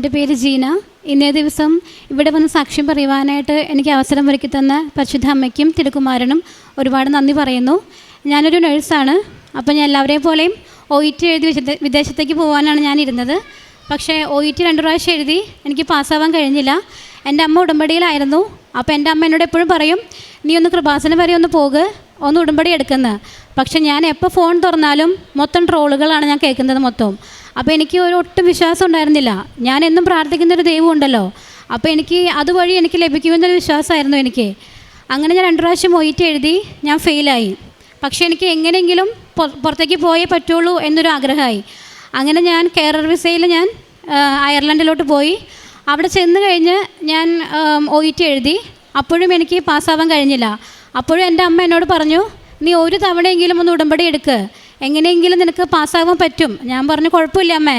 എന്റെ പേര് ജീന. ഇന്നേ ദിവസം ഇവിടെ വന്ന് സാക്ഷ്യം പറയുവാനായിട്ട് എനിക്ക് അവസരം ഒരുക്കി തന്ന പരിശുദ്ധ അമ്മയ്ക്കും തിരുക്കുമാരനും ഒരുപാട് നന്ദി പറയുന്നു. ഞാനൊരു നഴ്സാണ്. അപ്പോൾ ഞാൻ എല്ലാവരെയും പോലെയും ഒ ഇ ടി എഴുതി വിദേശത്തേക്ക് പോകാനാണ് ഞാനിരുന്നത്. പക്ഷേ ഒ ഇ ടി രണ്ട് പ്രാവശ്യം എഴുതി എനിക്ക് പാസ്സാവാൻ കഴിഞ്ഞില്ല. എന്റെ അമ്മ ഉടമ്പടിയിലായിരുന്നു. അപ്പോൾ എന്റെ അമ്മ എന്നോട് എപ്പോഴും പറയും നീ ഒന്ന് കൃപാസനം വരെ ഒന്ന് പോക് ഒന്ന് ഉടമ്പടി എടുക്കുന്നത് പക്ഷെ ഞാൻ എപ്പോൾ ഫോൺ തുറന്നാലും മൊത്തം ട്രോളുകളാണ് ഞാൻ കേൾക്കുന്നത് മൊത്തം. അപ്പോൾ എനിക്ക് ഒരു ഒട്ടും വിശ്വാസം ഉണ്ടായിരുന്നില്ല. ഞാൻ എന്നും പ്രാർത്ഥിക്കുന്ന ഒരു ദൈവം ഉണ്ടല്ലോ. അപ്പോൾ എനിക്ക് അതുവഴി എനിക്ക് ലഭിക്കുമെന്നൊരു വിശ്വാസമായിരുന്നു എനിക്ക്. അങ്ങനെ ഞാൻ രണ്ട് പ്രാവശ്യം ഒയിറ്റ് എഴുതി ഞാൻ ഫെയിലായി പക്ഷേ എനിക്ക് എങ്ങനെയെങ്കിലും പുറത്തേക്ക് പോയേ പറ്റുള്ളൂ എന്നൊരു ആഗ്രഹമായി. അങ്ങനെ ഞാൻ കേരള വിസയിൽ ഞാൻ അയർലൻഡിലോട്ട് പോയി. അവിടെ ചെന്ന് കഴിഞ്ഞ് ഞാൻ ഒ ഇ ടി എഴുതി. അപ്പോഴും എനിക്ക് പാസ്സാവാൻ കഴിഞ്ഞില്ല. അപ്പോഴും എന്റെ അമ്മ എന്നോട് പറഞ്ഞു നീ ഒരു തവണയെങ്കിലും ഒന്ന് ഉടമ്പടി എടുക്ക്. എങ്ങനെയെങ്കിലും നിനക്ക് പാസ്സാകാൻ പറ്റും. ഞാൻ പറഞ്ഞു കുഴപ്പമില്ല അമ്മേ.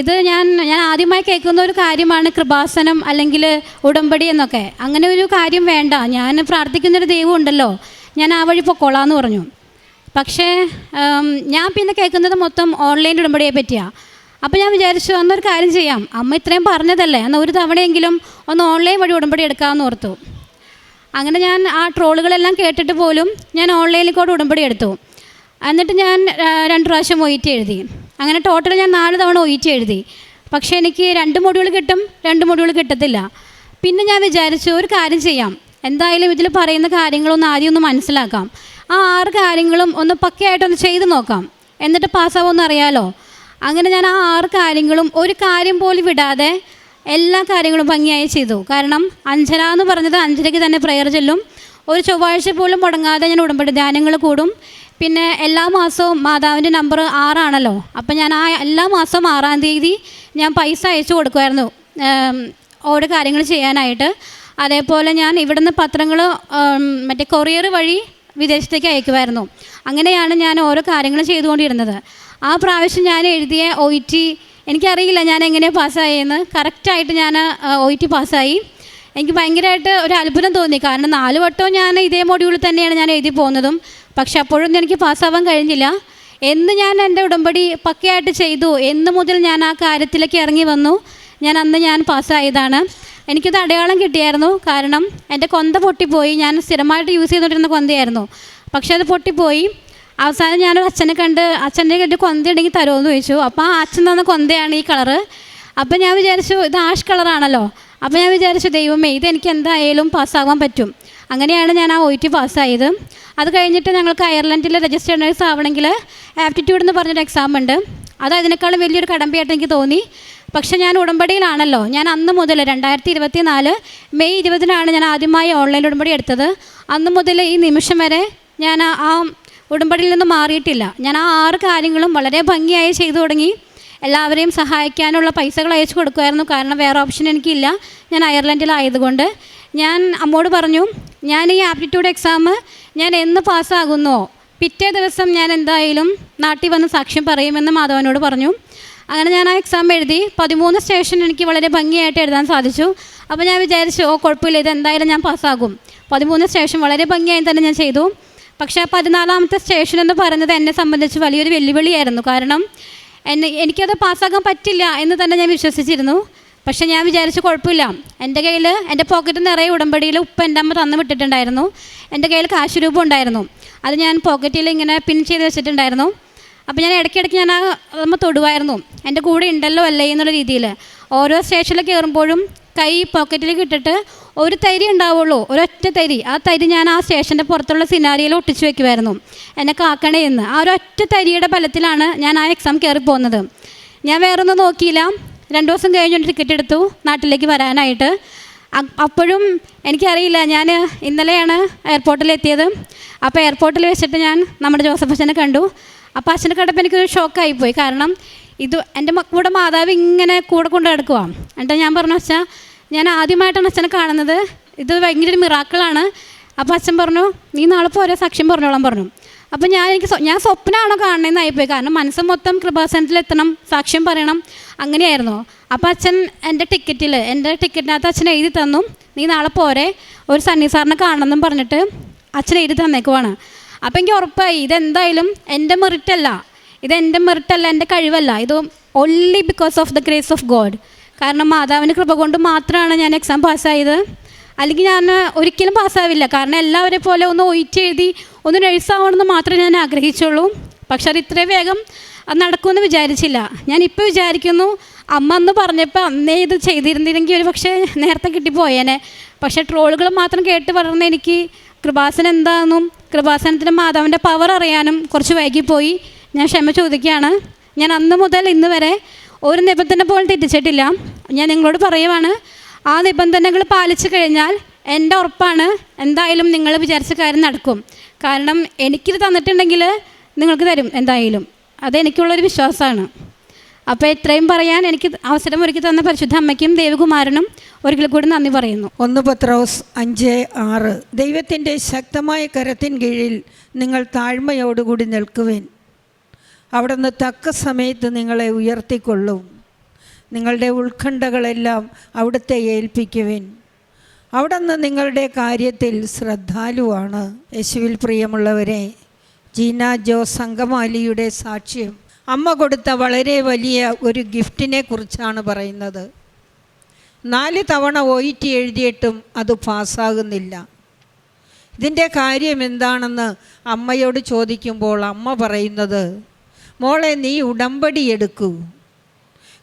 ഇത് ഞാൻ ഞാൻ ആദ്യമായി കേൾക്കുന്ന ഒരു കാര്യമാണ് കൃപാസനം അല്ലെങ്കിൽ ഉടമ്പടി എന്നൊക്കെ. അങ്ങനെ ഒരു കാര്യം വേണ്ട. ഞാൻ പ്രാർത്ഥിക്കുന്നൊരു ദൈവം ഉണ്ടല്ലോ. ഞാൻ ആ വഴി പൊക്കോളാന്ന് പറഞ്ഞു. പക്ഷേ ഞാൻ പിന്നെ കേൾക്കുന്നത് മൊത്തം ഓൺലൈൻ ഉടമ്പടിയെ പറ്റിയാണ് അപ്പോൾ ഞാൻ വിചാരിച്ചു അന്നൊരു കാര്യം ചെയ്യാം. അമ്മ ഇത്രയും പറഞ്ഞതല്ലേ. എന്നാൽ ഒരു തവണയെങ്കിലും ഒന്ന് ഓൺലൈൻ വഴി ഉടമ്പടി എടുക്കാമെന്ന് ഓർത്തു. അങ്ങനെ ഞാൻ ആ ട്രോളുകളെല്ലാം കേട്ടിട്ട് പോലും ഞാൻ ഓൺലൈനിൽ കൂടെ ഉടമ്പടി എടുത്തു. എന്നിട്ട് ഞാൻ രണ്ട് പ്രാവശ്യം ഒയിറ്റ് എഴുതി. അങ്ങനെ ടോട്ടൽ ഞാൻ നാല് തവണ ഒയിറ്റ് എഴുതി. പക്ഷേ എനിക്ക് രണ്ട് മൊഡ്യൂൾ കിട്ടും രണ്ട് മൊഡ്യൂൾ കിട്ടത്തില്ല. പിന്നെ ഞാൻ വിചാരിച്ചു ഒരു കാര്യം ചെയ്യാം. എന്തായാലും ഇതിൽ പറയുന്ന കാര്യങ്ങളൊന്ന് ആദ്യം ഒന്ന് മനസ്സിലാക്കാം. ആ ആറ് കാര്യങ്ങളും ഒന്ന് പക്കയായിട്ടൊന്ന് ചെയ്ത് നോക്കാം. എന്നിട്ട് പാസ്സാവുമെന്ന് അറിയാലോ? അങ്ങനെ ഞാൻ ആ ആറ് കാര്യങ്ങളും ഒരു കാര്യം പോലും വിടാതെ എല്ലാ കാര്യങ്ങളും ഭംഗിയായി ചെയ്തു. കാരണം അഞ്ചര എന്ന് പറഞ്ഞത് അഞ്ചരയ്ക്ക് തന്നെ പ്രയർ ചെല്ലും. ഒരു ചൊവ്വാഴ്ച പോലും മുടങ്ങാതെ ഞാൻ ഉടമ്പടി ധ്യാനങ്ങൾ കൂടും. പിന്നെ എല്ലാ മാസവും മാതാവിന്റെ നമ്പർ ആറാണല്ലോ. അപ്പം ഞാൻ ആ എല്ലാ മാസവും ആറാം തീയതി ഞാൻ പൈസ അയച്ചു കൊടുക്കുമായിരുന്നു. ഓരോ കാര്യങ്ങൾ ചെയ്യാനായിട്ട്. അതേപോലെ ഞാൻ ഇവിടുന്ന് പത്രങ്ങൾ മറ്റേ കൊറിയർ വഴി വിദേശത്തേക്ക് അയക്കുമായിരുന്നു. അങ്ങനെയാണ് ഞാൻ ഓരോ കാര്യങ്ങൾ ചെയ്തുകൊണ്ടിരുന്നത്. ആ പ്രാവശ്യം ഞാൻ എഴുതിയ ഒ ടി എനിക്കറിയില്ല ഞാൻ എങ്ങനെയാണ് പാസ്സായെന്ന്. കറക്റ്റായിട്ട് ഞാൻ ഒ ടി പാസ്സായി. എനിക്ക് ഭയങ്കരമായിട്ട് ഒരു അത്ഭുതം തോന്നി. കാരണം നാല് വട്ടവും ഞാൻ ഇതേ മൊഡ്യൂളിൽ തന്നെയാണ് ഞാൻ എഴുതി പോകുന്നതും. പക്ഷെ അപ്പോഴൊന്നും എനിക്ക് പാസ്സാവാൻ കഴിഞ്ഞില്ല. എന്ന് ഞാൻ എന്റെ ഉടമ്പടി പക്കയായിട്ട് ചെയ്തു. എന്ന് മുതൽ ഞാൻ ആ കാര്യത്തിലേക്ക് ഇറങ്ങി വന്നു. ഞാൻ അന്ന് ഞാൻ പാസ്സായതാണ്. എനിക്കത് അടയാളം കിട്ടിയായിരുന്നു. കാരണം എന്റെ കൊന്ത പൊട്ടിപ്പോയി. ഞാൻ സ്ഥിരമായിട്ട് യൂസ് ചെയ്തുകൊണ്ടിരുന്ന കൊന്തയായിരുന്നു. പക്ഷേ അത് പൊട്ടിപ്പോയി. അവസാനം ഞാനൊരു അച്ഛനെ കണ്ട് അച്ഛന്റെ കണ്ട് കൊന്ത ഉണ്ടെങ്കിൽ തരുമോ എന്ന് ചോദിച്ചു. അപ്പോൾ ആ അച്ഛൻ തന്ന കൊന്തയാണ് ഈ കളറ് അപ്പോൾ ഞാൻ വിചാരിച്ചു ഇത് ആഷ് കളറാണല്ലോ അപ്പോൾ ഞാൻ വിചാരിച്ചു ദൈവമേ ഇത് എനിക്ക് എന്തായാലും പാസ്സാകാൻ പറ്റും. അങ്ങനെയാണ് ഞാൻ ആ ഒ ടി പാസ്സായത്. അത് കഴിഞ്ഞിട്ട് ഞങ്ങൾക്ക് അയർലൻഡിൽ രജിസ്റ്റർ നേഴ്സ് ആവണമെങ്കിൽ ആപ്റ്റിറ്റ്യൂഡ് എന്ന് പറഞ്ഞൊരു എക്സാം ഉണ്ട്. അത് അതിനേക്കാളും വലിയൊരു കടമ്പയായിട്ട് എനിക്ക് തോന്നി. പക്ഷേ ഞാൻ ഉടമ്പടിയിലാണല്ലോ. ഞാൻ അന്ന് മുതൽ രണ്ടായിരത്തി ഇരുപത്തി നാല് മെയ് ഇരുപതിനാണ് ഞാൻ ആദ്യമായി ഓൺലൈൻ ഉടമ്പടി എടുത്തത്. അന്ന് മുതൽ ഈ നിമിഷം വരെ ഞാൻ ആ- ആ ഉടമ്പടിയിൽ നിന്ന് മാറിയിട്ടില്ല. ഞാൻ ആ ആറ് കാര്യങ്ങളും വളരെ ഭംഗിയായി ചെയ്തു തുടങ്ങി. എല്ലാവരെയും സഹായിക്കാനുള്ള പൈസകൾ അയച്ചു കൊടുക്കുമായിരുന്നു. കാരണം വേറെ ഓപ്ഷൻ എനിക്കില്ല. ഞാൻ അയർലൻഡിലായതുകൊണ്ട്. ഞാൻ അമ്മോട് പറഞ്ഞു ഞാൻ ഈ ആപ്റ്റിറ്റ്യൂഡ് എക്സാം ഞാൻ എന്ന് പാസ്സാകുന്നോ? പിറ്റേ ദിവസം ഞാൻ എന്തായാലും നാട്ടിൽ വന്ന് സാക്ഷ്യം പറയുമെന്ന് മാധവനോട് പറഞ്ഞു. അങ്ങനെ ഞാൻ ആ എക്സാം എഴുതി പതിമൂന്ന് സ്റ്റേഷൻ എനിക്ക് വളരെ ഭംഗിയായിട്ട് എഴുതാൻ സാധിച്ചു. അപ്പോൾ ഞാൻ വിചാരിച്ചു ഓ കുഴപ്പമില്ല ഇത് എന്തായാലും ഞാൻ പാസ്സാകും. പതിമൂന്ന് സ്റ്റേഷൻ വളരെ ഭംഗിയായി തന്നെ ഞാൻ ചെയ്തു. പക്ഷേ പതിനാലാമത്തെ സ്റ്റേഷൻ എന്ന് പറയുന്നത് എന്നെ സംബന്ധിച്ച് വലിയൊരു വെല്ലുവിളിയായിരുന്നു. കാരണം എന്നെ എനിക്കത് പാസ്സാക്കാൻ പറ്റില്ല എന്ന് തന്നെ ഞാൻ വിശ്വസിച്ചിരുന്നു. പക്ഷേ ഞാൻ വിചാരിച്ച കുഴപ്പമില്ല. എന്റെ കയ്യിൽ എന്റെ പോക്കറ്റ് നിറയെ ഉടമ്പടിയിൽ ഉപ്പ് എന്റെ അമ്മ തന്നു വിട്ടിട്ടുണ്ടായിരുന്നു. എന്റെ കയ്യിൽ കാശ് രൂപ ഉണ്ടായിരുന്നു. അത് ഞാൻ പോക്കറ്റിൽ ഇങ്ങനെ പിൻ ചെയ്ത് വെച്ചിട്ടുണ്ടായിരുന്നു. അപ്പോൾ ഞാൻ ഇടയ്ക്കിടയ്ക്ക് ഞാൻ ആ അമ്മ തൊടുമായിരുന്നു എന്റെ കൂടെ ഉണ്ടല്ലോ അല്ലേ എന്നുള്ള രീതിയിൽ ഓരോ സ്റ്റേഷനിൽ കയറുമ്പോഴും കൈ പോക്കറ്റിൽ കിട്ടിട്ട് ഒരു തരി ഉണ്ടാവുള്ളൂ ഒരൊറ്റ തരി. ആ തരി ഞാൻ ആ സ്റ്റേഷന്റെ പുറത്തുള്ള സിനാരിയിൽ ഒട്ടിച്ചു വെക്കുമായിരുന്നു എന്നെ കാക്കണേ എന്ന്. ആ ഒരൊറ്റ തരിയുടെ ബലത്തിലാണ് ഞാൻ ആ എക്സാം കയറി പോകുന്നത് ഞാൻ വേറെ ഒന്നും നോക്കിയില്ല. രണ്ട് ദിവസം കഴിഞ്ഞ് ഒരു ടിക്കറ്റ് എടുത്തു നാട്ടിലേക്ക് വരാനായിട്ട്. അപ്പോഴും എനിക്കറിയില്ല ഞാൻ ഇന്നലെയാണ് എയർപോർട്ടിൽ എത്തിയത്. അപ്പോൾ എയർപോർട്ടിൽ വെച്ചിട്ട് ഞാൻ നമ്മുടെ ജോസഫ് അച്ഛനെ കണ്ടു. അപ്പോൾ അച്ഛനെ കണ്ടപ്പോൾ എനിക്കൊരു ഷോക്കായിപ്പോയി കാരണം ഇത് എന്റെ മക്കളുടെ മാതാവ് ഇങ്ങനെ കൂടെ കൊണ്ട് നടക്കുക എന്നിട്ട് ഞാൻ പറഞ്ഞു അച്ഛാ ഞാൻ ആദ്യമായിട്ടാണ് അച്ഛനെ കാണുന്നത്. ഇത് ഭയങ്കര ഒരു മിറാക്കിളാണ് അപ്പോൾ അച്ഛൻ പറഞ്ഞു നീ നാളെ പോരെ സാക്ഷ്യം പറഞ്ഞോളാം പറഞ്ഞു. അപ്പോൾ ഞാൻ എനിക്ക് ഞാൻ സ്വപ്നമാണോ കാണണമെന്ന് ആയിപ്പോയി കാരണം മനസ്സ് മൊത്തം കൃപാസനത്തിൽ എത്തണം സാക്ഷ്യം പറയണം അങ്ങനെയായിരുന്നു. അപ്പോൾ അച്ഛൻ എന്റെ ടിക്കറ്റിൽ എന്റെ ടിക്കറ്റിനകത്ത് അച്ഛൻ എഴുതി തന്നു നീ നാളെ പോരെ ഒരു സണ്ണി സാറിനെ കാണണമെന്നും പറഞ്ഞിട്ട് അച്ഛൻ എഴുതി തന്നേക്കുവാണ്. അപ്പോൾ എനിക്ക് ഉറപ്പായി ഇതെന്തായാലും എന്റെ മെറിറ്റല്ല ഇത് എന്റെ മെറിട്ടല്ല എന്റെ കഴിവല്ല. ഇത് only because of the grace of God കാരണം മാതാവിന്റെ കൃപ കൊണ്ട് മാത്രമാണ് ഞാൻ എക്സാം പാസ്സായത്. അല്ലെങ്കിൽ ഞാൻ ഒരിക്കലും പാസ്സാവില്ല. കാരണം എല്ലാവരെ പോലെ ഒന്ന് ഒയിറ്റ് എഴുതി ഒന്ന് നഴ്സാവണമെന്ന് മാത്രമേ ഞാൻ ആഗ്രഹിച്ചുള്ളൂ. പക്ഷെ അത് ഇത്രയും വേഗം നടക്കുമെന്ന് വിചാരിച്ചില്ല. ഞാൻ ഇപ്പോൾ വിചാരിക്കുന്നു അമ്മ എന്ന് പറഞ്ഞപ്പോൾ അന്നേ ഇത് ചെയ്തിരുന്നില്ലെങ്കിൽ ഒരു പക്ഷേ നേരത്തെ കിട്ടിപ്പോയേനെ. പക്ഷേ ട്രോളുകൾ മാത്രം കേട്ട് വളർന്ന എനിക്ക് കൃപാസനം എന്താണെന്നും കൃപാസനത്തിന്റെ മാതാവിന്റെ പവർ അറിയാനും കുറച്ച് വൈകിപ്പോയി. ഞാൻ ക്ഷമ ചോദിക്കുകയാണ്. ഞാൻ അന്ന് മുതൽ ഇന്ന് വരെ ഒരു നിബന്ധന പോലും തെറ്റിച്ചിട്ടില്ല. ഞാൻ നിങ്ങളോട് പറയുവാണ് ആ നിബന്ധനകൾ പാലിച്ചു കഴിഞ്ഞാൽ എന്റെ ഉറപ്പാണ് എന്തായാലും നിങ്ങൾ വിചാരിച്ച കാര്യം നടക്കും. കാരണം എനിക്കിത് തന്നിട്ടുണ്ടെങ്കിൽ നിങ്ങൾക്ക് തരും എന്തായാലും. അതെനിക്കുള്ളൊരു വിശ്വാസമാണ്. അപ്പോൾ ഇത്രയും പറയാൻ എനിക്ക് അവസരം ഒരുക്കി തന്ന പരിശുദ്ധ അമ്മയ്ക്കും ദേവകുമാരനും ഒരിക്കൽ കൂടി നന്ദി പറയുന്നു. ഒന്ന് പത്രോസ് അഞ്ച് ആറ്. ദൈവത്തിന്റെ ശക്തമായ കരത്തിൻ കീഴിൽ നിങ്ങൾ താഴ്മയോടുകൂടി നിൽക്കുവേൻ. അവിടുന്ന് തക്ക സമയത്ത് നിങ്ങളെ ഉയർത്തിക്കൊള്ളും. നിങ്ങളുടെ ഉത്കണ്ഠകളെല്ലാം അവിടുത്തെ ഏൽപ്പിക്കുവിൻ. അവിടുന്ന് നിങ്ങളുടെ കാര്യത്തിൽ ശ്രദ്ധാലുവാണ്. യേശുവിൽ പ്രിയമുള്ളവരെ ജീന ജോ സംഗമാലിയുടെ സാക്ഷ്യം. അമ്മ കൊടുത്ത വളരെ വലിയ ഒരു ഗിഫ്റ്റിനെ കുറിച്ചാണ് പറയുന്നത്. നാല് തവണ ഒ ടി എഴുതിയിട്ടും അത് പാസ്സാകുന്നില്ല. ഇതിന്റെ കാര്യം എന്താണെന്ന് അമ്മയോട് ചോദിക്കുമ്പോൾ അമ്മ പറയുന്നത് മോളെ നീ ഉടമ്പടി എടുക്കൂ.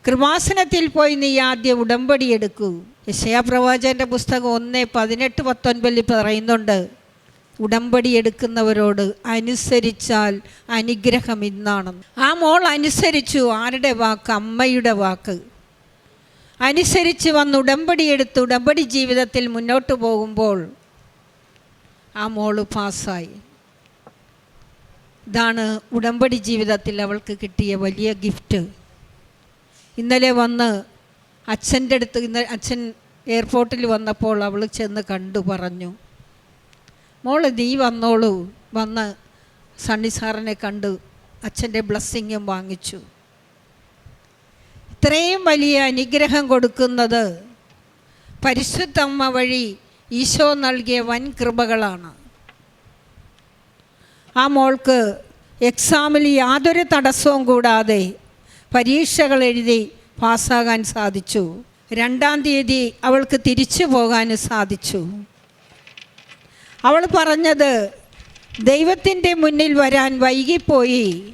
കൃപാസനത്തിൽ പോയി നീ ആദ്യം ഉടമ്പടി എടുക്കൂ. യശയാപ്രവാചന്റെ പുസ്തകം ഒന്ന് പതിനെട്ട് പത്തൊൻപതിൽ പറയുന്നുണ്ട് ഉടമ്പടി എടുക്കുന്നവരോട് അനുസരിച്ചാൽ അനുഗ്രഹം ഇന്നാണെന്ന് ആ മോൾ അനുസരിച്ചു. ആരുടെ വാക്ക്? അമ്മയുടെ വാക്ക്. അനുസരിച്ച് വന്ന് ഉടമ്പടി എടുത്ത് ഉടമ്പടി ജീവിതത്തിൽ മുന്നോട്ട് പോകുമ്പോൾ ആ മോൾ പാസ്സായി. ഇതാണ് ഉടമ്പടി ജീവിതത്തിൽ അവൾക്ക് കിട്ടിയ വലിയ ഗിഫ്റ്റ് ഇന്നലെ വന്ന് അച്ഛന്റെ അടുത്ത് ഇന്ന് അച്ഛൻ എയർപോർട്ടിൽ വന്നപ്പോൾ അവൾ ചെന്ന് കണ്ടു പറഞ്ഞു മോൾ നീ വന്നോളൂ. വന്ന് സണ്ണി സാറിനെ കണ്ട് അച്ഛന്റെ ബ്ലസ്സിങ്ങും വാങ്ങിച്ചു. ഇത്രയും വലിയ അനുഗ്രഹം കൊടുക്കുന്നത് പരിശുദ്ധമ്മ വഴി ഈശോ നൽകിയ വൻ കൃപകളാണ്. ആ മോൾക്ക് എക്സാമിൽ യാതൊരു തടസ്സവും കൂടാതെ പരീക്ഷകൾ എഴുതി പാസ്സാകാൻ സാധിച്ചു. രണ്ടാം തീയതി അവൾക്ക് തിരിച്ചു പോകാൻ സാധിച്ചു. അവൾ പറഞ്ഞത് ദൈവത്തിന്റെ മുന്നിൽ വരാൻ വൈകിപ്പോയി.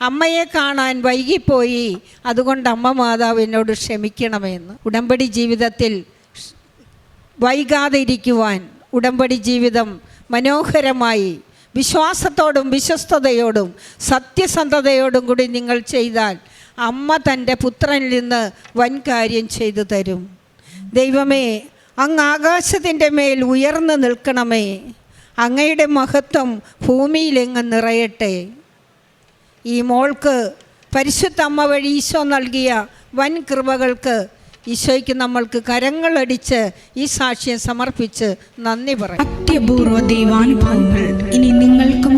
അമ്മയെ കാണാൻ വൈകിപ്പോയി. അതുകൊണ്ട് അമ്മ മാതാവ് എന്നോട് ക്ഷമിക്കണമെന്ന്. ഉടമ്പടി ജീവിതത്തിൽ വൈകാതെ ഇരിക്കുവാൻ ഉടമ്പടി ജീവിതം മനോഹരമായി വിശ്വാസത്തോടും വിശ്വസ്തയോടും സത്യസന്ധതയോടും കൂടി നിങ്ങൾ ചെയ്താൽ അമ്മ തന്റെ പുത്രനിൽ നിന്ന് വൻകാര്യം ചെയ്തു തരും. ദൈവമേ അങ്ങ് ആകാശത്തിന്റെ മേൽ ഉയർന്നു നിൽക്കണമേ. അങ്ങയുടെ മഹത്വം ഭൂമിയിലെങ്ങ് നിറയട്ടെ. ഈ മോൾക്ക് പരിശുദ്ധ അമ്മ വഴി ഈശോ നൽകിയ വൻ കൃപകൾക്ക് ഈശോയ്ക്ക് നമ്മൾക്ക് കരങ്ങളടിച്ച് ഈ സാക്ഷ്യം സമർപ്പിച്ച് നന്ദി പറയാം. ഇനി